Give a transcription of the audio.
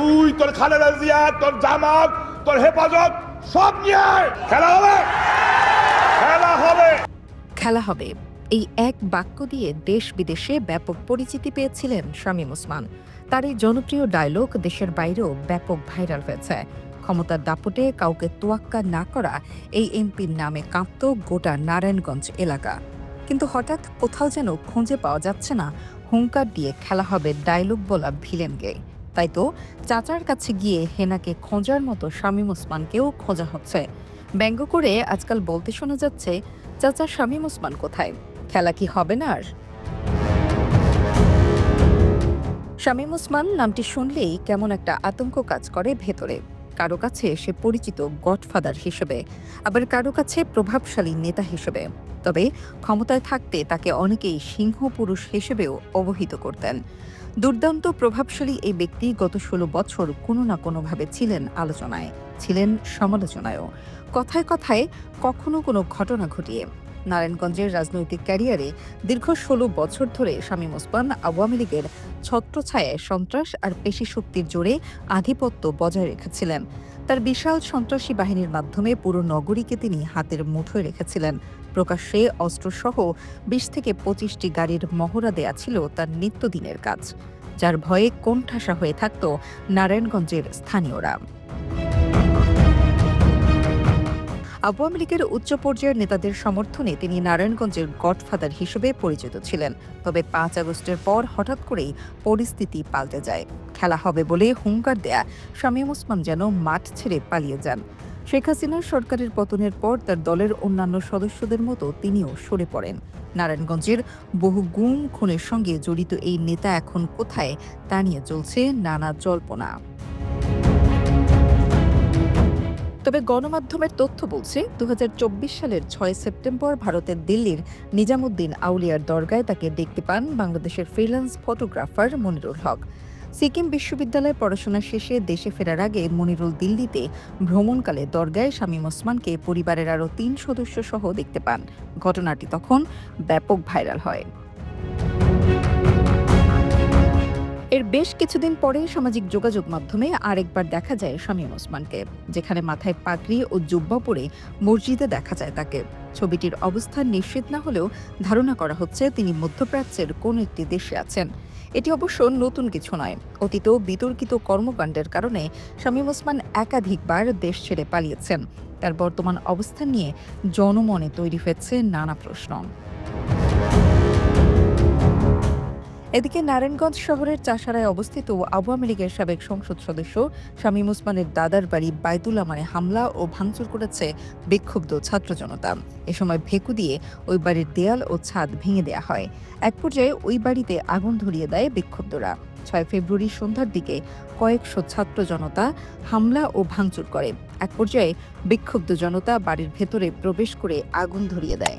তুই, তোর খালেদা জিয়া, তোর জামাত, তোর হেফাজত, সব নিয়ে খেলা হবে। খেলা হবে। খেলা হবে। এই এক বাক্য দিয়ে দেশ বিদেশে ব্যাপক পরিচিতি পেয়েছিলেন শামীম ওসমান। তার এই জনপ্রিয় ডায়লগ দেশের বাইরেও ব্যাপক ভাইরাল হয়েছে। ক্ষমতার দাপটে কাউকে তোয়াক্কা না করা এই এমপির নামে কাঁপত গোটা নারায়ণগঞ্জ এলাকা। কিন্তু হঠাৎ কোথাও যেন খুঁজে পাওয়া যাচ্ছে না, হুঙ্কার দিয়ে খেলা হবে ডায়লগ বলা ভিলেনকে। তাই তো চাচার কাছে গিয়ে হেনাকে খোঁজার মতো শামীম ওসমানকেও খোঁজা হচ্ছে। ব্যঙ্গ করে আজকাল বলতে শোনা যাচ্ছে, চাচা শামীম ওসমান কোথায়? খেলা কি হবে না আর? শামীম ওসমান নামটি শুনলেই কেমন একটা আতঙ্ক কাজ করে ভেতরে। কারও কাছে সে পরিচিত গডফাদার হিসেবে, আবার কারও কাছে প্রভাবশালী নেতা হিসেবে। তবে ক্ষমতায় থাকতে তাকে অনেকেই সিংহ পুরুষ হিসেবেও অবহিত করতেন। দুর্দান্ত প্রভাবশালী এই ব্যক্তি গত ষোলো বছর কোনো না কোনোভাবে ছিলেন আলোচনায়, ছিলেন সমালোচনায়ও। কথায় কথায় কখনো কোনো ঘটনা ঘটিয়ে নারায়ণগঞ্জের রাজনৈতিক ক্যারিয়ারে দীর্ঘ ষোলো বছর ধরে শামীম ওসমান আওয়ামী লীগের ছত্রছায়ায় সন্ত্রাস আর পেশি শক্তির জোরে আধিপত্য বজায় রেখেছিলেন। তার বিশাল সন্ত্রাসী বাহিনীর মাধ্যমে পুরো নগরীকে তিনি হাতের মুঠোয় রেখেছিলেন। প্রকাশ্যে অস্ত্রসহ বিশ থেকে পঁচিশটি গাড়ির মহড়া দেয়া ছিল তার নিত্যদিনের কাজ। যার ভয়ে কোণঠাসা হয়ে থাকত নারায়ণগঞ্জের স্থানীয়রা। আওয়ামী লীগের উচ্চ পর্যায়ের নেতাদের সমর্থনে তিনি নারায়ণগঞ্জের গডফাদার হিসেবে পরিচিত ছিলেন। তবে পাঁচ আগস্টের পর হঠাৎ করেই পরিস্থিতি পাল্টে যায়। খেলা হবে বলে হুঙ্কার দেয়া শামীম ওসমান যেন মাঠ ছেড়ে পালিয়ে যান। শেখ হাসিনার সরকারের পতনের পর তার দলের অন্যান্য সদস্যদের মতো তিনিও সরে পড়েন। নারায়ণগঞ্জের বহু গুম, খুনের সঙ্গে জড়িত এই নেতা এখন কোথায় তা নিয়ে চলছে নানা জল্পনা। তবে গণমাধ্যমের তথ্য বলছে দু হাজার চব্বিশ সালের ছয় সেপ্টেম্বর ভারতের দিল্লির নিজামুদ্দিন আউলিয়ার দরগায় তাকে দেখতে পান বাংলাদেশের ফ্রিল্যান্স ফটোগ্রাফার মনিরুল হক। সিকিম বিশ্ববিদ্যালয়ে পড়াশোনা শেষে দেশে ফেরার আগে মনিরুল দিল্লিতে ভ্রমণকালে দরগায় শামীম ওসমানকে পরিবারের আরও তিন সদস্য সহ দেখতে পান। ঘটনাটি তখন ব্যাপক ভাইরাল হয়। এর বেশ কিছুদিন পরে সামাজিক যোগাযোগ মাধ্যমে আরেকবার দেখা যায় শামীম ওসমানকে, যেখানে মাথায় পাগড়ি ও জুব্বা পরে মসজিদে দেখা যায় তাকে। ছবিটির অবস্থান নিশ্চিত না হলেও ধারণা করা হচ্ছে তিনি মধ্যপ্রাচ্যের কোন একটি দেশে আছেন। এটি অবশ্য নতুন কিছু নয়। অতীত বিতর্কিত কর্মকাণ্ডের কারণে শামীম ওসমান একাধিকবার দেশ ছেড়ে পালিয়েছেন। তার বর্তমান অবস্থান নিয়ে জনমনে তৈরি হয়েছে নানা প্রশ্ন। এদিকে নারায়ণগঞ্জ শহরের চাষারায় অবস্থিত আওয়ামী লীগের সাবেক সংসদ সদস্য শামীম ওসমানের দাদার বাড়ি বাইতুল আমারে হামলা ও ভাঙচুর করেছে বিক্ষুব্ধ ছাত্র জনতা। এ সময় ভেকু দিয়ে ওই বাড়ির দেয়াল ও ছাদ ভেঙে দেয়া হয়। এক পর্যায়ে ওই বাড়িতে আগুন ধরিয়ে দেয় বিক্ষুব্ধরা। ছয় ফেব্রুয়ারি সন্ধ্যার দিকে কয়েকশো ছাত্র জনতা হামলা ও ভাঙচুর করে। এক পর্যায়ে বিক্ষুব্ধ জনতা বাড়ির ভেতরে প্রবেশ করে আগুন ধরিয়ে দেয়।